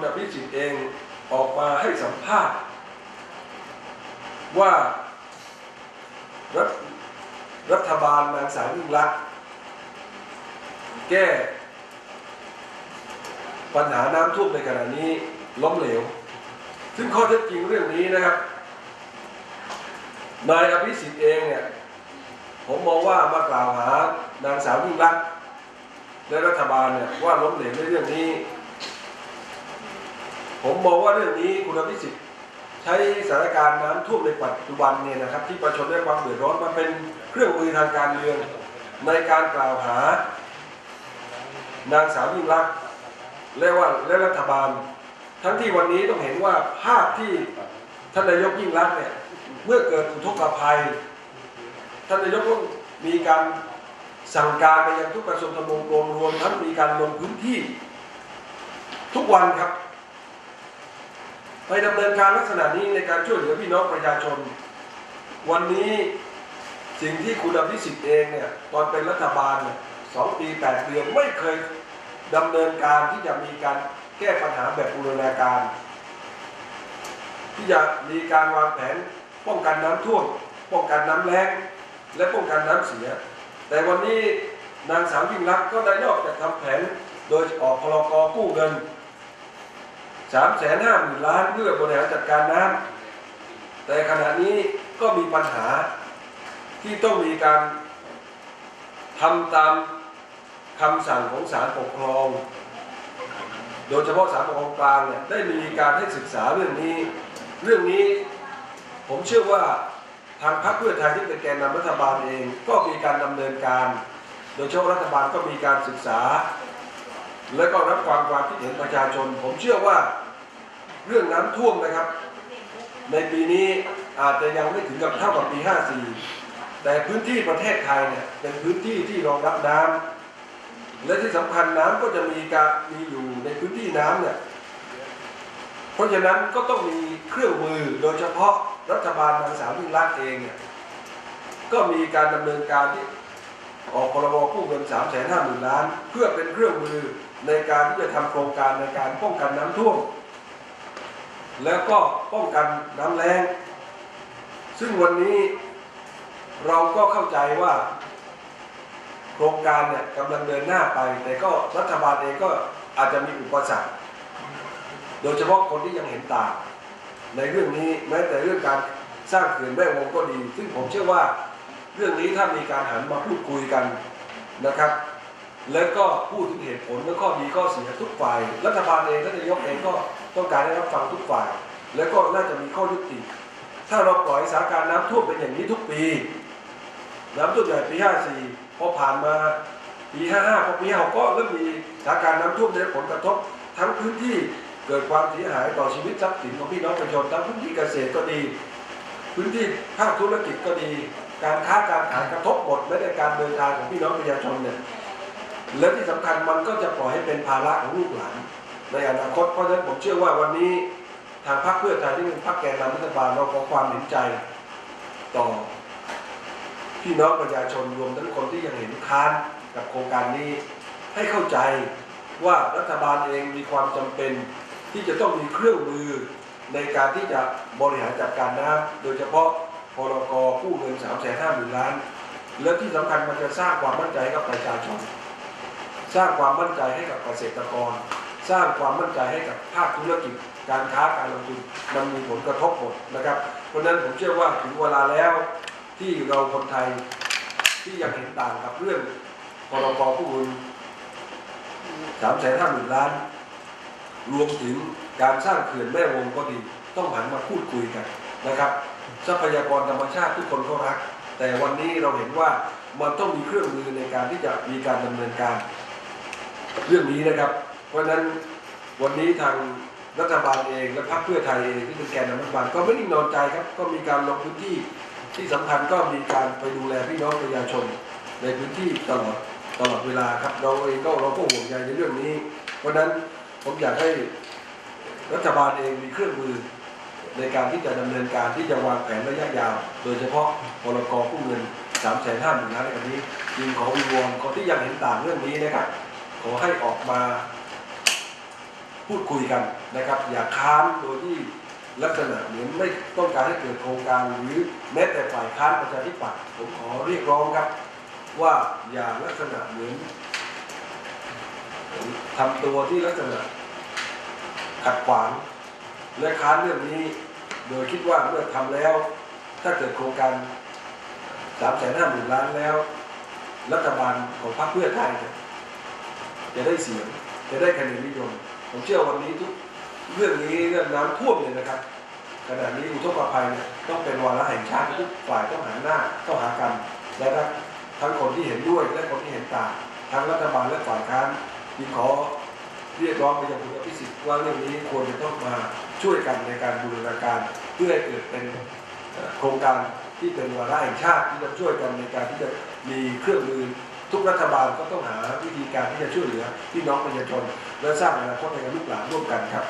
คุณอภิสิทธิ์เองออกมาให้สัมภาษณ์ ว่ารัฐรัฐบาลนางสาวยิ่งรักษณ์แก้ปัญหาน้ำท่วมในขณะนี้ล้มเหลว ซึ่งข้อเท็จจริงเรื่องนี้นะครับ นายอภิสิทธิ์เองเนี่ย ผมมองว่ามากล่าวหานางสาวยิ่งรักษณ์และรัฐบาลเนี่ยว่าล้มเหลวในเรื่องนี้ ผมมองว่าเรื่องนี้คุณอภิสิทธิ์ใช้สถานการณ์น้ำท่วมในปัจจุบันเนี่ยนะครับ ที่ประชาชนได้ความเดือดร้อนมาเป็นเครื่องมือทางการเมืองในการกล่าวหา นางสาวยิ่งรักษณ์และว่าและรัฐบาล ทั้งที่วันนี้ต้องเห็นว่าภาพที่ท่านนายกยิ่งรักษณ์เนี่ยเมื่อเกิดอุทกภัย ท่านนายกต้องมีการสั่งการไปยังทุกกระทรวงทบวงกรมรวมทั้งมีการลงพื้นที่ ทุกวันครับ ไปดำเนินการลักษณะนี้ในการช่วยเหลือพี่น้องประชาชน วันนี้สิ่งที่คุณอภิสิทธิ์เองเนี่ยตอนเป็นรัฐบาลสองปีแปดเดือนไม่เคยดำเนินการที่จะมีการแก้ปัญหาแบบบูรณาการ ที่จะมีการวางแผนป้องกันน้ำท่วมป้องกันน้ำแล้งและป้องกันน้ำเสีย แต่วันนี้นางสาวยิ่งรักษณ์ก็ได้นอกจากทำแผนโดยออกพลกกู้เงิน สามแสนห้าหมื่นล้านเพื่อบริหารจัดการน้ำแต่ขณะนี้ก็มีปัญหาที่ต้องมีการทำตามคำสั่งของศาลปกครอง โดยเฉพาะศาลปกครองกลางเนี่ยได้มีการให้ศึกษาเรื่องนี้ เรื่องนี้ผมเชื่อว่าทางพรรคเพื่อไทยที่เป็นแกนนำรัฐบาลเอง ก็มีการดำเนินการ โดยเฉพาะรัฐบาลก็มีการศึกษา และก็รับฟังความคิดเห็นประชาชน ผมเชื่อว่า เรื่องน้ำท่วมนะครับ ในปีนี้อาจจะยังไม่ถึงกับเท่ากับปี 54 แต่พื้นที่ประเทศไทยเนี่ยเป็นพื้นที่ที่รองรับน้ำและที่สำคัญน้ำก็จะมีการมีอยู่ในพื้นที่น้ำเนี่ยเพราะฉะนั้นก็ต้องมีเครื่องมือโดยเฉพาะรัฐบาลนางสาวยิ่งรักเองเนี่ยก็มีการดำเนินการที่ออกพรบกู้เงิน3 5 0 0 0 0ล้าน เพื่อเป็นเครื่องมือในการที่จะทำโครงการในการป้องกันน้ำท่วม แล้วก็ป้องกันน้ำแล้งซึ่งวันนี้เราก็เข้าใจว่า โครงการเนี่ยกำลังเดินหน้าไป แต่ก็รัฐบาลเองก็อาจจะมีอุปสรรค โดยเฉพาะคนที่ยังเห็นต่างในเรื่องนี้แม้แต่เรื่องการสร้างเขื่อนแม่วงก็ดี ซึ่งผมเชื่อว่าเรื่องนี้ถ้ามีการหันมาพูดคุยกันนะครับ แล้วก็พูดถึงเหตุผลและข้อดีข้อเสียทุกฝ่าย รัฐบาลเองท่านนายกเองก็ต้องการให้รับฟังทุกฝ่าย แล้วก็น่าจะมีข้อยุติ ถ้าเราปล่อยสถานการณ์น้ำท่วมเป็นอย่างนี้ทุกปี น้ำท่วมใหญ่ปี 54 พอผ่านมาปี 55 พอปี56ก็เริ่มมีสถานการณ์น้ำท่วมได้ผลกระทบ ทั้งพื้นที่เกิดความเสียหายต่อชีวิตทรัพย์สินของพี่น้องประชาชนทั้งพื้นที่เกษตรก็ดี พื้นที่ภาคธุรกิจก็ดี การค้าการขายกระทบหมดไม่ได้การเดินทางของพี่น้องประชาชนเนี่ย และที่สำคัญมันก็จะปล่อยให้เป็นภาระของลูกหลานในอนาคตเพราะฉะนั้นผมเชื่อว่าวันนี้ทางพรรคเพื่อไทยที่เป็นพรรคแกนนำรัฐบาลเราขอความเห็นใจต่อพี่น้องประชาชนรวมทั้งคนที่ยังเห็นค้านกับโครงการนี้ให้เข้าใจว่ารัฐบาลเองมีความจำเป็นที่จะต้องมีเครื่องมือในการที่จะบริหารจัดการน้ำโดยเฉพาะพรกกู้เงิน3 5 0 0 0 0ล้าน และที่สำคัญมันจะสร้างความมั่นใจกับประชาชน สร้างความมั่นใจให้กับเกษตรกร สร้างความมั่นใจให้กับภาคธุรกิจ การค้าการลงทุนมันมีผลกระทบหมดนะครับ เพราะนั้นผมเชื่อว่าถึงเวลาแล้วที่เราคนไทยที่ยังเห็นต่างกับเรื่องพรบผู้อื่นสามแสนห้าหมื่นล้าน รวมถึงการสร้างเขื่อนแม่วงก็ดี ต้องหันมาพูดคุยกันนะครับ ทรัพยากรธรรมชาติทุกคนก็รัก แต่วันนี้เราเห็นว่ามันต้องมีเครื่องมือในการที่จะมีการดำเนินการ เรื่องนี้นะครับ เพราะฉะนั้นวันนี้ทางรัฐบาลเองและพรรคเพื่อไทยเองที่เป็นแกนนำรัฐบาลก็ไม่นิ่งนอนใจครับ ก็มีการลงพื้นที่ที่สำคัญก็มีการไปดูแลพี่น้องประชาชนในพื้นที่ตลอดตลอดเวลาครับเราเองก็เราก็ห่วงใยในเรื่องนี้ เพราะฉะนั้นผมอยากให้รัฐบาลเองมีเครื่องมือในการที่จะดำเนินการที่จะวางแผนระยะยาว โดยเฉพาะพลกกู้เงิน3ามแสนห้าหมื่นล้านในวันนี้จึงขอวิงวอนคนที่ยังเห็นต่างเรื่องนี้นะครับ ขอให้ออกมาพูดคุยกันนะครับ อย่าค้านโดยที่ลักษณะเหมือนไม่ต้องการให้เกิดโครงการหรือแม้แต่ฝ่ายค้านประชาธิปัตย์ผมขอเรียกร้องครับ ว่าอย่าลักษณะเหมือนทำตัวที่ลักษณะขัดขวางและค้านเรื่องนี้ โดยคิดว่าเมื่อทำแล้ว ถ้าเกิดโครงการสามแสนห้าหมื่นล้านแล้ว รัฐบาลของพรรคเพื่อไทย จะได้เสียงจะได้คะแนนนิยม ผมเชื่อวันนี้ทุกเรื่องนี้เรื่องน้ำท่วมเนี่ยนะครับขณะนี้อุทกภัยเนี่ยต้องเป็นวาระแห่งชาติทุกฝ่ายต้องหันหน้าต้องหากัน และทั้งคนที่เห็นด้วยและคนที่เห็นต่างทั้งรัฐบาลและฝ่ายค้านที่ขอเรียกร้องไปยังคุณอภิสิทธิ์ว่าเรื่องนี้ควรจะต้องมาช่วยกันในการบูรณาการเพื่อให้เกิดเป็นโครงการที่เป็นวาระแห่งชาติที่จะช่วยกันในการที่จะมีเครื่องมือ ทุกรัฐบาลก็ต้องหาวิธีการที่จะช่วยเหลือพี่น้องประชาชนและสร้างอนาคตให้กับลูกหลานร่วมกันครับ